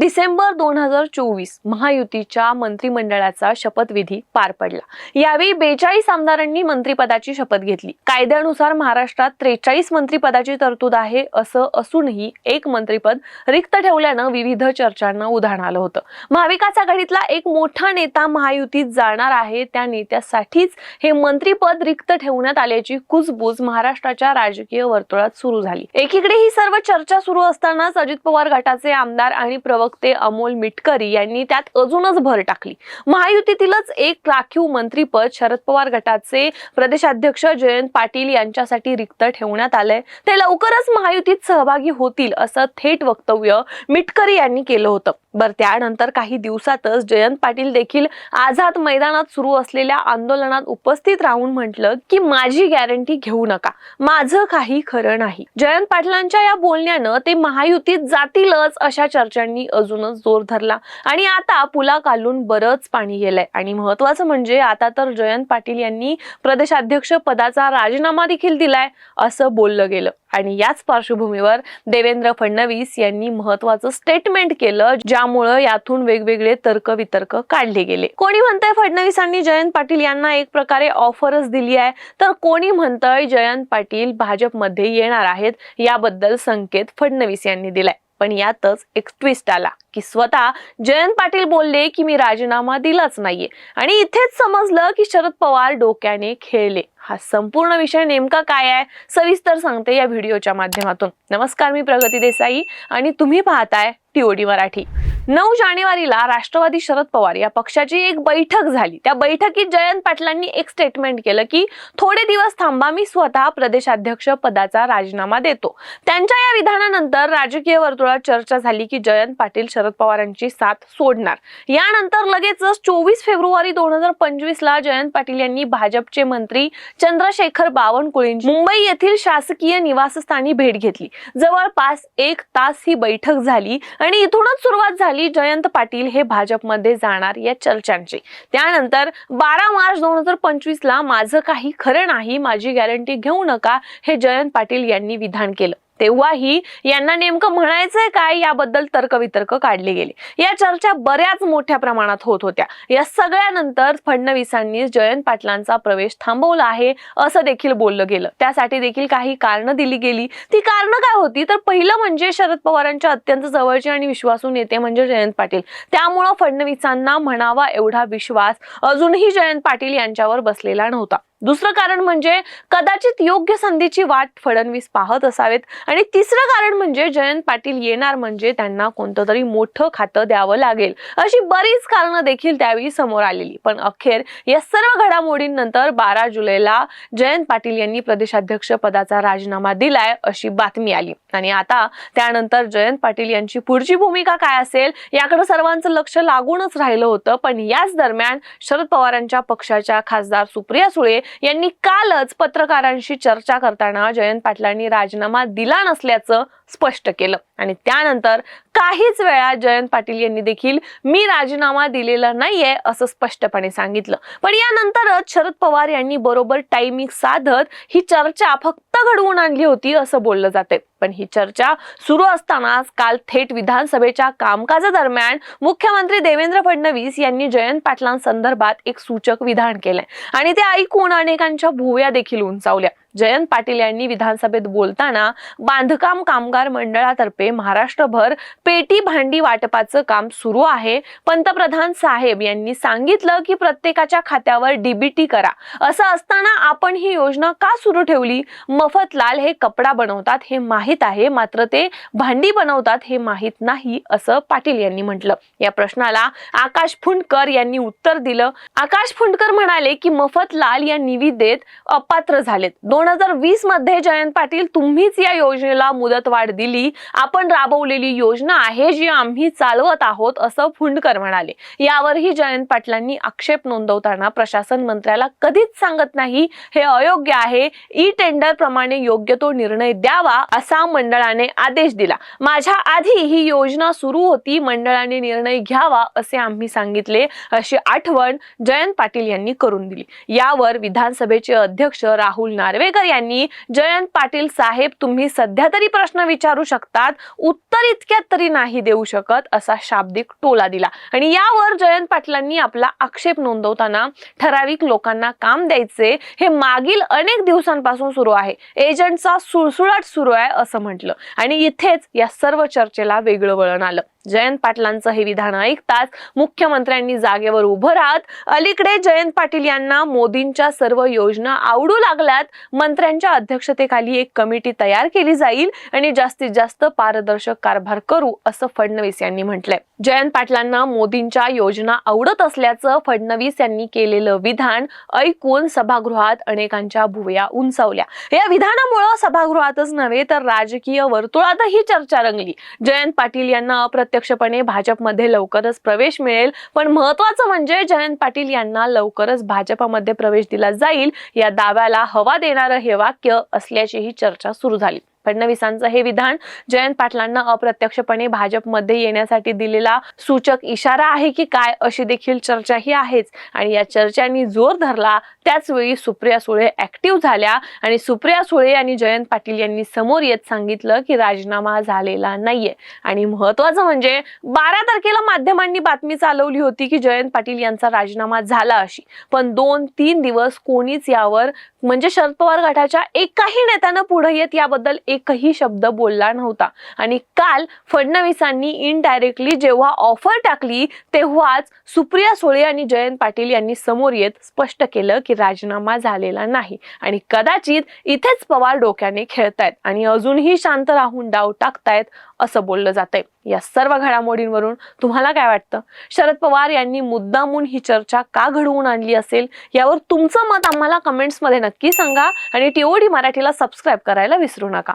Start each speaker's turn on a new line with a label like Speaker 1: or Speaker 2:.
Speaker 1: डिसेंबर दोन हजार चोवीस महायुतीच्या मंत्रिमंडळाचा शपथविधी पार पडला. यावेळी बेचाळीस आमदारांनी मंत्रिपदाची शपथ घेतली. कायद्यानुसार महाराष्ट्रात त्रेचाळीस मंत्रिपदाची तरतूद आहे असं असूनही एक मंत्रिपद रिक्त ठेवल्यानं विविध चर्चांना उधाण आलं होतं. महाविकास आघाडीतला एक मोठा नेता महायुतीत जाणार आहे त्या नेत्यासाठीच हे मंत्रिपद रिक्त ठेवण्यात आल्याची कुजबूज महाराष्ट्राच्या राजकीय वर्तुळात सुरू झाली. एकीकडे ही सर्व चर्चा सुरू असतानाच अजित पवार गटाचे आमदार आणि प्रवक्ते अमोल मिटकरी यांनी त्यात अजूनच भर टाकली. महायुतीतीलच एक राखीव मंत्रीपद शरद पवार गटाचे प्रदेशाध्यक्ष जयंत पाटील यांच्यासाठी रिक्त ठेवण्यात आलंय. ते लवकरच महायुतीत सहभागी होतील असं थेट वक्तव्य मिटकरी यांनी केलं होतं. बर त्यानंतर काही दिवसातच जयंत पाटील देखील आझाद मैदानात सुरू असलेल्या आंदोलनात उपस्थित राहून म्हटलं की माझी गॅरंटी घेऊ नका. माझं काही खरं नाही. जयंत पाटलांच्या या बोलण्यानं ते महायुतीत जातीलच अशा चर्चांनी अजूनच जोर धरला. आणि आता पुला कालून बरंच पाणी गेलंय. आणि महत्वाचं म्हणजे आता तर जयंत पाटील यांनी प्रदेशाध्यक्ष पदाचा राजीनामा देखील दिलाय असं बोललं गेलं. आणि याच पार्श्वभूमीवर देवेंद्र फडणवीस यांनी महत्वाचं स्टेटमेंट केलं ज्यामुळं यातून वेगवेगळे तर्क वितर्क काढले गेले. कोणी म्हणतंय फडणवीसांनी जयंत पाटील यांना एक प्रकारे ऑफरच दिली आहे? तर कोणी म्हणतंय जयंत पाटील भाजपमध्ये येणार आहेत? याबद्दल संकेत फडणवीस यांनी दिलाय. पण यातच एक ट्विस्ट आला की स्वतः जयंत पाटील बोलले की मी राजीनामा दिलाच नाहीये. आणि इथेच समजलं की शरद पवार डोक्याने खेळले. हा संपूर्ण विषय नेमका काय आहे सविस्तर सांगते या व्हिडिओच्या माध्यमातून. नमस्कार मी प्रगती देसाई आणि तुम्ही पाहताय टीओडी मराठी. नऊ जानेवारीला राष्ट्रवादी शरद पवार या पक्षाची एक बैठक झाली. त्या बैठकीत जयंत पाटलांनी एक स्टेटमेंट केलं की थोडे दिवस थांबा मी स्वतः प्रदेशाध्यक्ष पदाचा राजीनामा देतो. त्यांच्या या विधानानंतर राजकीय वर्तुळात चर्चा झाली की जयंत पाटील शरद पवारांची साथ सोडणार. यानंतर लगेचच चोवीस फेब्रुवारी दोन हजार पंचवीस ला जयंत पाटील यांनी भाजपचे मंत्री चंद्रशेखर बावनकुळेंची मुंबई येथील शासकीय निवासस्थानी भेट घेतली. जवळपास एक तास ही बैठक झाली आणि इथूनच सुरुवात झाली. जयंत पाटील हे भाजपमध्ये जाणार या चर्चांची. त्यानंतर बारा मार्च दोन हजार पंचवीस ला माझं काही खरं नाही माझी गॅरंटी घेऊ नका हे जयंत पाटील यांनी विधान केलं. तेव्हाही यांना नेमकं म्हणायचंय काय याबद्दल तर्कवितर्क काढले गेले. या चर्चा बऱ्याच मोठ्या प्रमाणात होत होत्या. या सगळ्यानंतर फडणवीसांनी जयंत पाटलांचा प्रवेश थांबवला आहे असं देखील बोललं गेलं. त्यासाठी देखील काही कारणं दिली गेली. ती कारणं काय होती? तर पहिलं म्हणजे शरद पवारांच्या अत्यंत जवळचे आणि विश्वासू नेते म्हणजे जयंत पाटील. त्यामुळं फडणवीसांना म्हणावा एवढा विश्वास अजूनही जयंत पाटील यांच्यावर बसलेला नव्हता. दुसरं कारण म्हणजे कदाचित योग्य संधीची वाट फडणवीस पाहत असावेत. आणि तिसरं कारण म्हणजे जयंत पाटील येणार म्हणजे त्यांना कोणतं तरी मोठं खातं द्यावं लागेल. अशी बरीच कारणं देखील त्यावेळी समोर आलेली. पण अखेर या सर्व घडामोडींनंतर बारा जुलैला जयंत पाटील यांनी प्रदेशाध्यक्ष पदाचा राजीनामा दिलाय अशी बातमी आली. आणि आता त्यानंतर जयंत पाटील यांची पुढची भूमिका काय असेल याकडे सर्वांचं लक्ष लागूनच राहिलं होतं. पण याच दरम्यान शरद पवारांच्या पक्षाच्या खासदार सुप्रिया सुळे यांनी कालच पत्रकारांशी चर्चा करताना जयंत पाटलांनी राजीनामा दिला नसल्याचं स्पष्ट केलं. आणि त्यानंतर काहीच वेळा जयंत पाटील यांनी देखील मी राजीनामा दिलेला नाहीये असं स्पष्टपणे सांगितलं. पण यानंतरच शरद पवार यांनी बरोबर टायमिंग साधत ही चर्चा फक्त घडवून आणली होती असं बोललं जाते पण ही चर्चा सुरू असतानाच काल थेट विधानसभेच्या कामकाजादरम्यान मुख्यमंत्री देवेंद्र फडणवीस यांनी जयंत पाटलांसंदर्भात एक सूचक विधान केलंय. आणि ते ऐकून अनेकांच्या भुवया देखील उंचावल्या. जयंत पाटील यांनी विधानसभेत बोलताना बांधकाम कामगार मंडळातर्फे महाराष्ट्रभर पेटी भांडी वाटपाचं काम सुरू आहे. पंतप्रधान साहेब यांनी सांगितलं की प्रत्येकाच्या खात्यावर डीबीटी करा. असं असताना आपण ही योजना का सुरू ठेवली? मफतलाल हे कपडा बनवतात हे माहीत आहे. मात्र ते भांडी बनवतात हे माहीत नाही असं पाटील यांनी म्हटलं. या प्रश्नाला आकाश फुंडकर यांनी उत्तर दिलं. आकाश फुंडकर म्हणाले की मफतलाल या निविदेत अपात्र झालेत. दोन हजार वीसमध्ये जयंत पाटील तुम्हीच या योजनेला मुदतवाढ दिली. आपण राबवलेली योजना आहे जी आम्ही चालवत आहोत असं फुंडकर म्हणाले. यावरही जयंत पाटलांनी आक्षेप नोंदवताना प्रशासन मंत्र्याला कधीच सांगत नाही. हे अयोग्य आहे. ई टेंडर प्रमाणे योग्य तो निर्णय द्यावा असा मंडळाने आदेश दिला. माझ्या आधी ही योजना सुरू होती मंडळाने निर्णय घ्यावा असे आम्ही सांगितले अशी आठवण जयंत पाटील यांनी करून दिली. यावर विधानसभेचे अध्यक्ष राहुल नार्वे आंबेडकर यांनी जयंत पाटील साहेब तुम्ही सध्या तरी प्रश्न विचारू शकतात उत्तर इतक्यात तरी नाही देऊ शकत असा शाब्दिक टोला दिला. आणि यावर जयंत पाटलांनी आपला आक्षेप नोंदवताना ठराविक लोकांना काम द्यायचे हे मागील अनेक दिवसांपासून सुरू आहे. एजंटचा सुळसुळाट सुरू आहे असं म्हटलं. आणि इथेच या सर्व चर्चेला वेगळं वळण आलं. जयंत पाटलांचं हे विधान ऐकताच मुख्यमंत्र्यांनी जागेवर उभं राहत अलीकडे जयंत पाटील यांना मोदींच्या सर्व योजना आवडू लागल्यात. मंत्र्यांच्या अध्यक्षतेखाली एक कमिटी तयार केली जाईल आणि जास्तीत जास्त पारदर्शक कारभार करू असं फडणवीस यांनी म्हटलंय. जयंत पाटलांना मोदींच्या योजना आवडत असल्याचं फडणवीस यांनी केलेलं विधान ऐकून सभागृहात अनेकांच्या भुवया उंचावल्या. या विधानामुळं सभागृहातच नव्हे तर राजकीय वर्तुळातही चर्चा रंगली. जयंत पाटील यांना अप्रत्यक्षपणे भाजपमध्ये लवकरच प्रवेश मिळेल. पण महत्वाचं म्हणजे जयंत पाटील यांना लवकरच भाजपमध्ये प्रवेश दिला जाईल. या दाव्याला हवा देणारं हे वाक्य असल्याचीही चर्चा सुरू झाली. फडणवीसांचं हे विधान. जयंत पाटलांना अप्रत्यक्षपणे भाजपमध्ये येण्यासाठी दिलेला सूचक इशारा आहे की काय अशी देखील चर्चाही आहेच. आणि या चर्चांनी जोर धरला त्याच वेळी सुप्रिया सुळे ऍक्टिव्ह झाल्या. आणि सुप्रिया सुळे आणि जयंत पाटील यांनी समोर येत सांगितलं की राजीनामा झालेला नाहीये. आणि महत्वाचं म्हणजे बारा तारखेला माध्यमांनी बातमी चालवली होती की जयंत पाटील यांचा राजीनामा झाला अशी. पण दोन तीन दिवस कोणीच यावर म्हणजे शरद पवार गटाच्या एकाही नेत्यानं पुढे येत याबद्दल एकही शब्द बोलला नव्हता. आणि काल फडणवीसांनी इनडायरेक्टली जेव्हा ऑफर टाकली तेव्हाच सुप्रिया सुळे आणि जयंत पाटील यांनी समोर येत स्पष्ट केलं की राजीनामा झालेला नाही. आणि कदाचित इथेच पवार डोक्याने खेळतायत आणि अजूनही शांत राहून डाव टाकतायत असं बोललं जातंय. या सर्व घडामोडींवरून तुम्हाला काय वाटतं? शरद पवार यांनी मुद्दामून ही चर्चा का घडवून आणली असेल? यावर तुमचं मत आम्हाला कमेंट्समध्ये नक्की सांगा आणि टीओडी मराठीला सबस्क्राईब करायला विसरू नका.